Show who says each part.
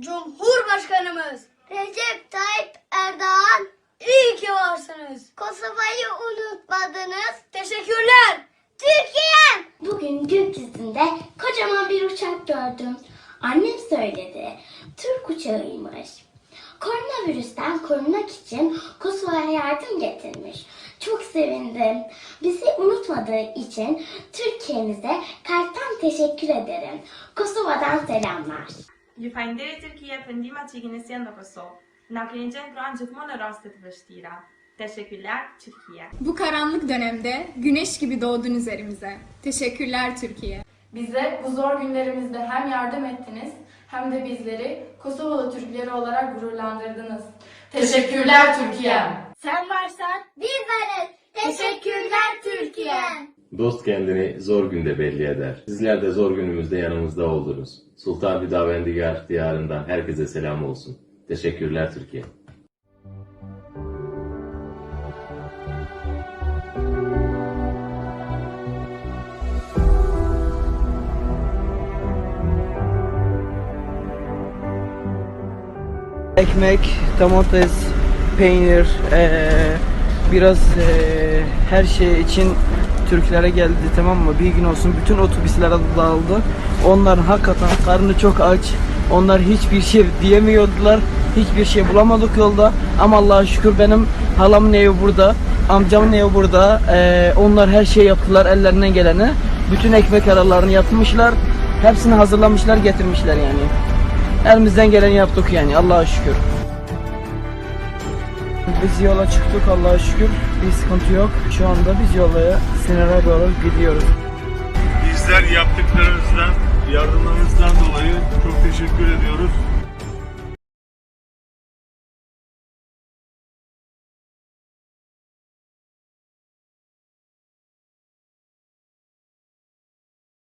Speaker 1: Cumhurbaşkanımız
Speaker 2: Recep Tayyip Erdoğan,
Speaker 1: iyi ki varsınız.
Speaker 2: Kosova'yı unutmadınız.
Speaker 1: Teşekkürler.
Speaker 2: Türkiye! Bugün gökyüzünde kocaman bir uçak gördüm. Annem söyledi. Türk uçağıymış. Koronavirüsten korunmak için Kosova'ya yardım getirmiş. Çok sevindim. Bizi unutmadığı için Türkiye'mize kalpten teşekkür ederim. Kosova'dan selamlar.
Speaker 3: Ju falenderoj Turkia për ndihmat që i keni sjellë në Kosovë. Na keni qenë pranë gjithmonë në raste të vështira. Teşekkürler Türkiye.
Speaker 4: Bu karanlık dönemde güneş gibi doğdun üzerimize. Teşekkürler Türkiye.
Speaker 5: Bize bu zor günlerimizde hem yardım ettiniz hem de bizleri Kosovalı Türkleri olarak gururlandırdınız. Teşekkürler Türkiye'm.
Speaker 2: Sen varsan biz varız. Teşekkürler Türkiye.
Speaker 6: Dost kendini zor günde belli eder. Sizler de zor günümüzde yanımızda oldunuz. Sultan Hüdavendigar diyarından herkese selam olsun. Teşekkürler Türkiye.
Speaker 7: Ekmek, domates, peynir, eee, biraz eee, her şey için Türklere geldi tamam mı? Bir gün olsun bütün otobüslere dağıldı. Onlar hakikaten karnı çok aç. Onlar hiçbir şey diyemiyordular. Hiçbir şey bulamadık yolda. Ama Allah'a şükür benim halamın evi burada. Amcamın evi burada. Eee, onlar her şey yaptılar ellerinden geleni. Bütün ekmek aralarını yapmışlar. Hepsini hazırlamışlar getirmişler yani. Elimizden geleni yaptık yani Allah'a şükür. Biz yola çıktık Allah'a şükür. Bir sıkıntı yok. Şu anda biz yola sınıra doğru gidiyoruz.
Speaker 8: Bizler yaptıklarınızdan, yardımlarınızdan dolayı çok teşekkür ediyoruz.